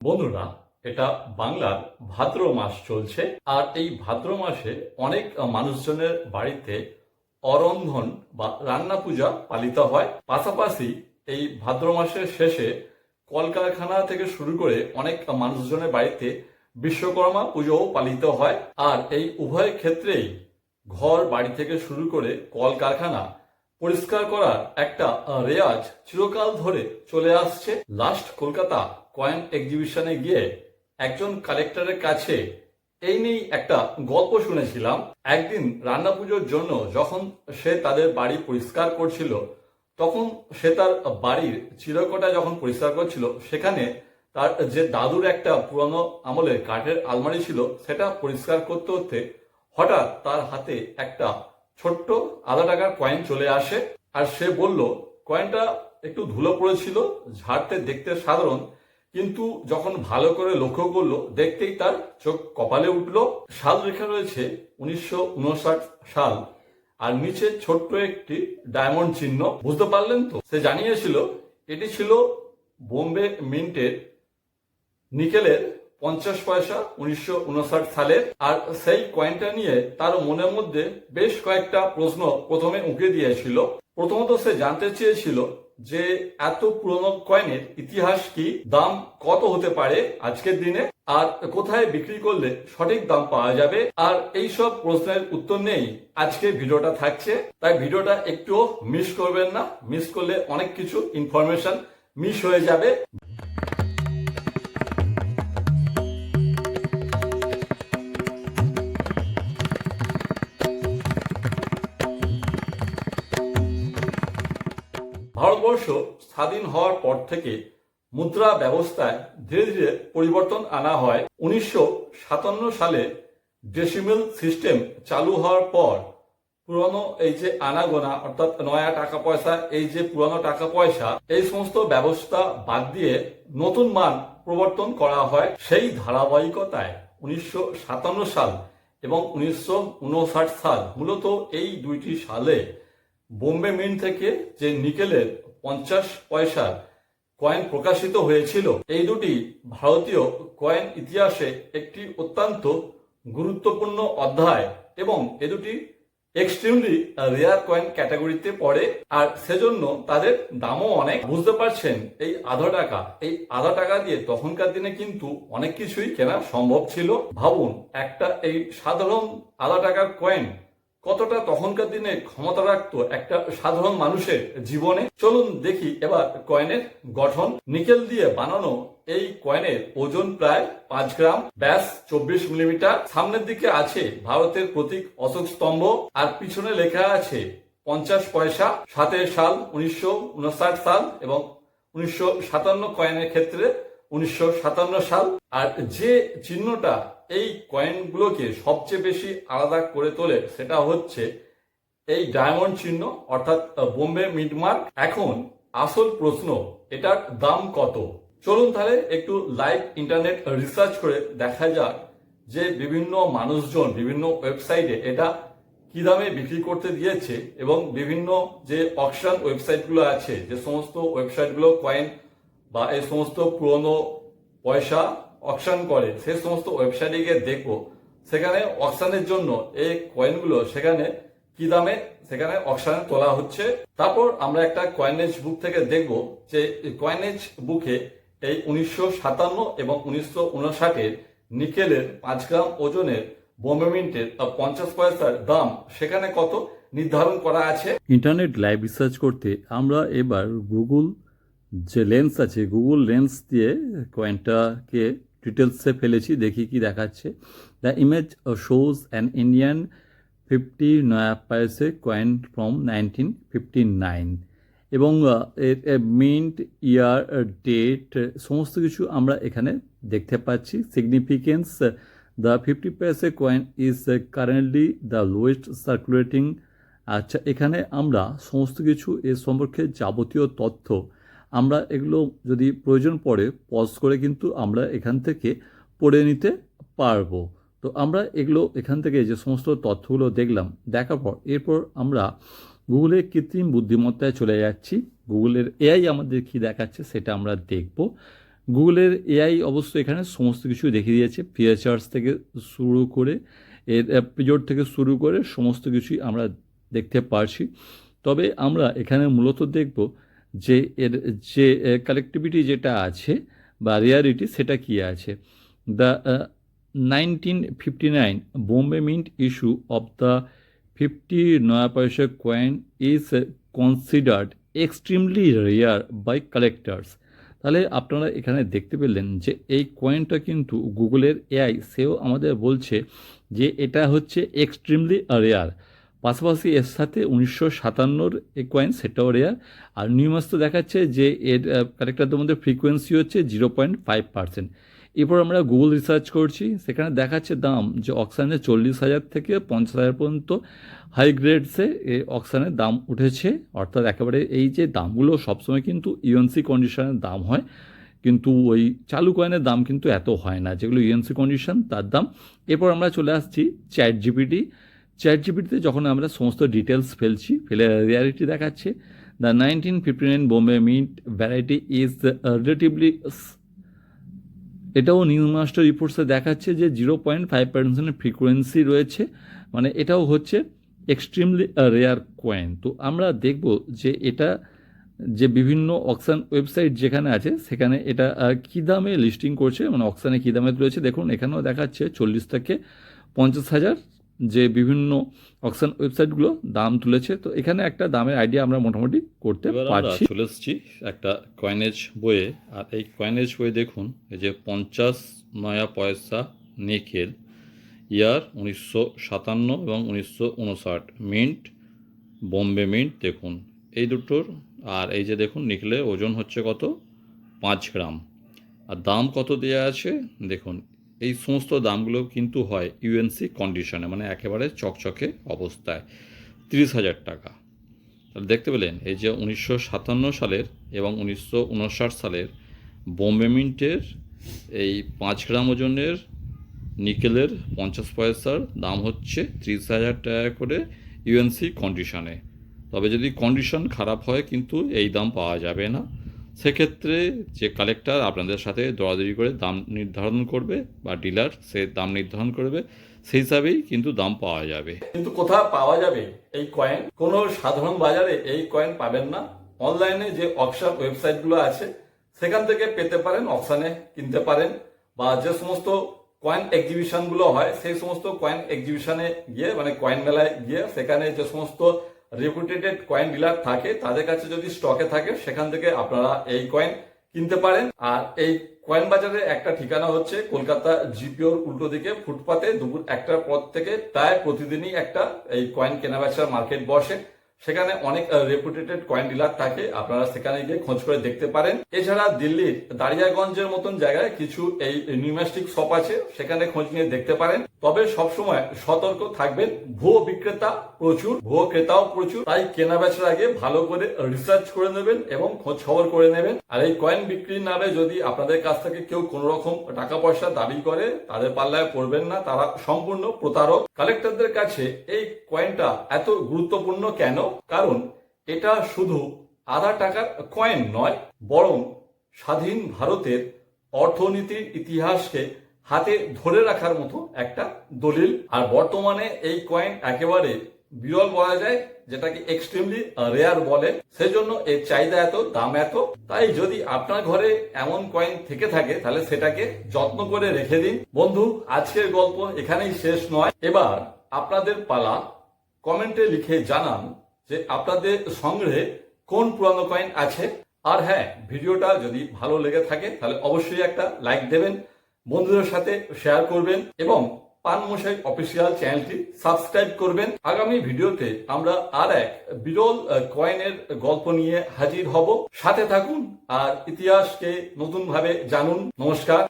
বন্ধুরা, এটা বাংলার ভাদ্র মাস চলছে আর এই ভাদ্র মাসে অনেক মানুষজনের বাড়িতে অরন্ধন বা রান্না পূজা পালিত হয়। পাশাপাশি এই ভাদ্র মাসের শেষে কলকারখানা থেকে শুরু করে অনেক মানুষজনের বাড়িতে বিশ্বকর্মা পুজোও পালিত হয়। আর এই উভয় ক্ষেত্রেই ঘর বাড়ি থেকে শুরু করে কলকারখানা পরিষ্কার করার একটা আহ, রেওয়াজ চিরকাল ধরে চলে আসছে। লাস্ট কলকাতা কয়েন এক্সিবিশনে গিয়ে একজন কালেক্টরের কাছে এই নিয়েই একটা গল্প শুনেছিলাম। একদিন রান্না পুজোর জন্য যখন সে তাদের বাড়ি পরিষ্কার করছিল তখন সে তার বাড়ির চিরকটা যখন পরিষ্কার করছিল সেখানে তার যে দাদুর একটা পুরনো আমলের কাঠের আলমারি ছিল সেটা পরিষ্কার করতে করতে হঠাৎ তার হাতে একটা ছোট্ট আধা টাকার কয়েন চলে আসে। আর সে বলল কয়েনটা একটু ধুলো পড়েছিল, ঝাড়তে দেখতে সাধারণ, কিন্তু যখন ভালো করে লক্ষ্য করল, দেখতেই তার চোখ কপালে উঠল। সাল রেখা রয়েছে উনিশশো উনষাট সাল, আর নিচে ছোট্ট একটি ডায়মন্ড চিহ্ন। বুঝতে পারলেন তো? সে জানিয়েছিল, এটি ছিল বোম্বে মিন্টের নিকেলের পঞ্চাশ পয়সা উনিশশো উনষাট সালের। আর সেই কয়েনটা নিয়ে তার মনের মধ্যে বেশ কয়েকটা প্রশ্ন প্রথমে উঁকে দিয়েছিল। প্রথমত সে জানতে চেয়েছিল যে এত পুরনো কয়েনের ইতিহাস কি? দাম কত হতে পারে আজকের দিনে? আর কোথায় বিক্রি করলে সঠিক দাম পাওয়া যাবে? আর এই সব প্রশ্নের উত্তর নেই আজকে ভিডিওটা থাকছে। তাই ভিডিওটা একটুও মিস করবেন না। মিস করলে অনেক কিছু ইনফরমেশন মিস হয়ে যাবে। ভারতবর্ষ স্বাধীন হওয়ার পর থেকে মুদ্রা ব্যবস্থায় ধীরে ধীরে পরিবর্তন আনা হয়। উনিশশো সাতান্ন সালে ডেসিমেল সিস্টেম চালু হওয়ার পর পুরনো এই যে আনাগোনা, অর্থাৎ নয়া টাকা পয়সা, এই যে পুরনো টাকা পয়সা, এই সমস্ত ব্যবস্থা বাদ দিয়ে নতুন মান প্রবর্তন করা হয় সেই ধারাবাহিকতায়। উনিশশো সাতান্ন সাল এবং উনিশশো উনষাট সাল, মূলত এই দুইটি সালে বোম্বে মিন্ট থেকে যে নিকেলের পঞ্চাশ পয়সার কয়েন প্রকাশিত হয়েছিল। এই দুটি ভারতীয় কয়েন ইতিহাসে একটি অত্যন্ত গুরুত্বপূর্ণ অধ্যায় এবং এ দুটি এক্সট্রিমলি রেয়ার কয়েন ক্যাটাগরিতে পড়ে আর সেজন্য তাদের দামও অনেক। বুঝতে পারছেন, এই আধা টাকা, এই আধা টাকা দিয়ে তখনকার দিনে কিন্তু অনেক কিছুই কেনা সম্ভব ছিল। ভাবুন, একটা এই সাধারণ আধা টাকার কয়েন কতটা তখনকার দিনে ক্ষমতা রাখতো একটা সাধারণ মানুষের জীবনে? চলুন দেখি এবার কয়েনের গঠন। নিকেল দিয়ে বানানো এই কয়েনের ওজন প্রায় পাঁচ গ্রাম, ব্যাস চব্বিশ মিলিমিটার। সামনের দিকে আছে ভারতের প্রতীক অশোক স্তম্ভ, আর পিছনে লেখা আছে পঞ্চাশ পয়সা সাতের সাল উনিশশো উনষাট সাল এবং উনিশশো সাতান্ন কয়েনের ক্ষেত্রে উনিশশো সাতান্ন সাল। আর যে চিহ্নটা এই কয়েনগুলোকে সবচেয়ে বেশি আলাদা করে তোলে সেটা হচ্ছে এই ডায়মন্ড চিহ্ন, অর্থাৎ বোম্বে মিডমার্ক এখন আসল প্রশ্ন, এটার দাম কত? চলুন তাহলে একটু লাইভ ইন্টারনেট রিসার্চ করে দেখা যাক যে বিভিন্ন মানুষজন, বিভিন্ন ওয়েবসাইটে এটা কি দামে বিক্রি করতে দিয়েছে এবং বিভিন্ন যে অকশন ওয়েবসাইটগুলো আছে, যে সমস্ত ওয়েবসাইটগুলো কয়েন বা এই সমস্ত পুরনো পয়সা অকশন করে, সেই সমস্ত ওয়েবসাইটে গিয়ে দেখব। সেখানে অকশনের জন্য এই কয়েনগুলো সেখানে কি দামে সেখানে অকশনে তোলা হচ্ছে। তারপর আমরা একটা কয়েনেজ বুক থেকে দেখব যে কয়েনেজ বুকে এই উনিশশো সাতান্ন এবং উনিশশো উনষাটের নিকেলের পাঁচ গ্রাম ওজনের বোম্বে মিন্টের পঞ্চাশ পয়সার দাম সেখানে কত নির্ধারণ করা আছে? ইন্টারনেট লাইভ রিসার্চ করতে আমরা এবার গুগল যে লেন্স আছে গুগল লেন্স দিয়ে কয়েনটাকে ডিটেলসে ফেলেছি, দেখি কি দেখাচ্ছে। The image shows an Indian fifty naya paise coin from nineteen fifty nine এবং মিন্ট ইয়ার ডেট সমস্ত কিছু আমরা এখানে দেখতে পাচ্ছি। Significance the fifty paise coin is currently the lowest circulating আচ্ছা এখানে আমরা সমস্ত কিছু এ সম্পর্কে যাবতীয় তথ্য আমরা এগুলো যদি প্রয়োজন পড়ে পজ করে কিন্তু আমরা এখান থেকে পড়ে নিতে পারব। তো আমরা এগুলো এখান থেকে যে সমস্ত তথ্যগুলো দেখলাম, দেখার পর এরপর আমরা গুগলের কৃত্রিম বুদ্ধিমত্তায় চলে যাচ্ছি। গুগলের এআই আমাদের কি দেখাচ্ছে সেটা আমরা দেখব। গুগলের এআই অবশ্য এখানে সমস্ত কিছু দেখিয়ে দিয়েছে। ফিচার্স থেকে শুরু করে, এর এপিজোড থেকে শুরু করে সমস্ত কিছুই আমরা দেখতে পারছি। তবে আমরা এখানে মূলত দেখব যে এর, যে কালেক্টিভিটি যেটা আছে বা রিয়ালিটি সেটা কি আছে? The nineteen fifty nine Bombay mint issue of the fifty naya paisa coin is considered extremely rare by collectors তাহলে আপনারা এখানে দেখতে পেলেন যে এই কয়েনটা কিন্তু গুগলের এআই সেও আমাদের বলছে যে এটা হচ্ছে এক্সট্রিমলি রেয়ার পাশাপাশি এর সাথে উনিশশো সাতান্নর এই কয়েন সেটাও রেয়ার আর নিউমাস তো দেখাচ্ছে যে এর ক্যারেক্টারদের মধ্যে ফ্রিকোয়েন্সি হচ্ছে জিরো পয়েন্ট ফাইভ পার্সেন্ট এরপর আমরা গুগল রিসার্চ করছি, সেখানে দেখাচ্ছে দাম যে অক্সানে চল্লিশ হাজার থেকে পঞ্চাশ হাজার পর্যন্ত হাই গ্রেডসে এই অক্সানের দাম উঠেছে। অর্থাৎ একেবারে এই যে দামগুলো সবসময় কিন্তু ইউএনসি কন্ডিশনের দাম হয়, কিন্তু ওই চালু কয়েনের দাম কিন্তু এত হয় না, যেগুলো ইউএনসি কন্ডিশন তার দাম। এরপর আমরা চলে আসছি চ্যাট জিপিটি চ্যাট জিপিটিতে যখন আমরা সমস্ত ডিটেলস ফেলছি, ফেলে রিয়ালিটি দেখাচ্ছে the nineteen fifty nine Bombay mint variety is relatively এটাও নিউ মাস্টার রিপোর্টসে দেখাচ্ছে যে জিরো পয়েন্ট ফাইভ পার্সেন্টের ফ্রিকোয়েন্সি রয়েছে মানে এটাও হচ্ছে এক্সট্রিমলি রেয়ার কয়েন তো আমরা দেখব যে এটা, যে বিভিন্ন অকশান ওয়েবসাইট যেখানে আছে, সেখানে এটা কী দামে লিস্টিং করছে মানে অকশানে কী দামে রয়েছে, দেখুন, এখানেও দেখাচ্ছে চল্লিশ থেকে পঞ্চাশ হাজার যে বিভিন্ন অকশন ওয়েবসাইটগুলো দাম তুলেছে তো এখানে একটা দামের আইডিয়া আমরা মোটামুটি করতে পারছি। চলে এসেছি একটা কয়েনেজ বইয়ে আর এই কয়েনেজ বইয়ে দেখুন এই যে পঞ্চাশ নয়া পয়সা নিকেল ইয়ার উনিশশো সাতান্ন এবং উনিশশো উনষাট মিন্ট বোম্বে মিন্ট দেখুন এই দুটোর আর এই যে দেখুন নিকেলের ওজন হচ্ছে কত? পাঁচ গ্রাম। আর দাম কত দেওয়া আছে? দেখুন এই সমস্ত দামগুলো কিন্তু হয় ইউএনসি কন্ডিশনে মানে একেবারে চকচকে অবস্থায়। তিরিশ হাজার টাকা। তাহলে দেখতে পেলেন, এই যে উনিশশো সাতান্ন সালের এবং উনিশশো উনষাট সালের বোম্বে মিন্টের এই পাঁচ গ্রাম ওজনের নিকেলের পঞ্চাশ পয়সার দাম হচ্ছে ত্রিশ হাজার টাকা করে ইউএনসি কন্ডিশনে তবে যদি কন্ডিশন খারাপ হয়, কিন্তু এই দাম পাওয়া যাবে না। সেক্ষেত্রে যে কালেক্টর আপনাদের সাথে দরাদরি করে দাম নির্ধারণ করবে বা ডিলার সে দাম নির্ধারণ করবে, সেই হিসাবেই কিন্তু দাম পাওয়া যাবে। কিন্তু কোথায় পাওয়া যাবে এই কয়েন কোনো সাধারণ বাজারে এই কয়েন পাবেন না। অনলাইনে যে অকশন ওয়েবসাইটগুলো আছে, সেখান থেকে পেতে পারেন অপশানে কিনতে পারেন। বা যে সমস্ত কয়েন এক্সিবিশনগুলো হয়, সেই সমস্ত কয়েন এক্সিবিশনে গিয়ে মানে কয়েন মেলায় গিয়ে, সেখানে যে সমস্ত রেপুটেটেড কয়েন ডিলার থাকে, তাদের কাছে যদি স্টকে থাকে, সেখান থেকে আপনারা এই কয়েন কিনতে পারেন। আর এই কয়েন বাজারের একটা ঠিকানা হচ্ছে কলকাতা জিপিওর উল্টো দিকে ফুটপাতে, দুপুর একটার পর থেকে প্রায় প্রতিদিনই একটা এই কয়েন কেনাবেচার মার্কেট বসে। সেখানে অনেক রেপুটেটেড কয়েন ডিলার থাকে। আপনারা সেখানে গিয়ে খোঁজ করে দেখতে পারেন। এছাড়া দিল্লির দারিয়াগঞ্জের মতন জায়গায় কিছু এই নিউমাস্টিক শপ আছে। সেখানে খোঁজ নিয়ে দেখতে পারেন। তবে সবসময় সতর্ক থাকবেন। ভুয়ো বিক্রেতা প্রচুর, ভুয়ো ক্রেতাও প্রচুর। তাই কেনা বেচার আগে ভালো করে রিসার্চ করে নেবেন এবং খোঁজ খবর করে নেবেন। আর এই কয়েন বিক্রির নামে যদি আপনাদের কাছ থেকে কেউ কোন রকম টাকা পয়সা দাবি করে, তাদের পাল্লায় পড়বেন না। তারা সম্পূর্ণ প্রতারক। কালেক্টরদের কাছে এই কয়েনটা এত গুরুত্বপূর্ণ কেন? কারণ এটা শুধু আধা টাকার কয়েন নয়, বরং স্বাধীন ভারতের অর্থনীতির ইতিহাসকে হাতে ধরে রাখার মতো একটা দলিল। আর বর্তমানে এই কয়েন একেবারে বিরল বলা যায়, যেটাকে এক্সট্রিমলি রেয়ার বলে। সেজন্য এর চাহিদা এত, দাম এত। তাই যদি আপনার ঘরে এমন কয়েন থেকে থাকে, তাহলে সেটাকে যত্ন করে রেখে দিন। বন্ধু, আজকের গল্প এখানেই শেষ নয়। এবার আপনাদের পালা কমেন্টে লিখে জানান যে আপনাদের সংগ্রহে কোন পুরানো কয়েন আছে? আর হ্যাঁ ভিডিওটা যদি ভালো লেগে থাকে, তাহলে অবশ্যই একটা লাইক দেবেন, বন্ধুদের সাথে শেয়ার করবেন এবং পান মশাই অফিসিয়াল চ্যানেলটি সাবস্ক্রাইব করবেন। আগামী ভিডিওতে আমরা আর এক বিরল কয়েনের গল্প নিয়ে হাজির হব। সাথে থাকুন আর ইতিহাসকে নতুন ভাবে জানুন। নমস্কার।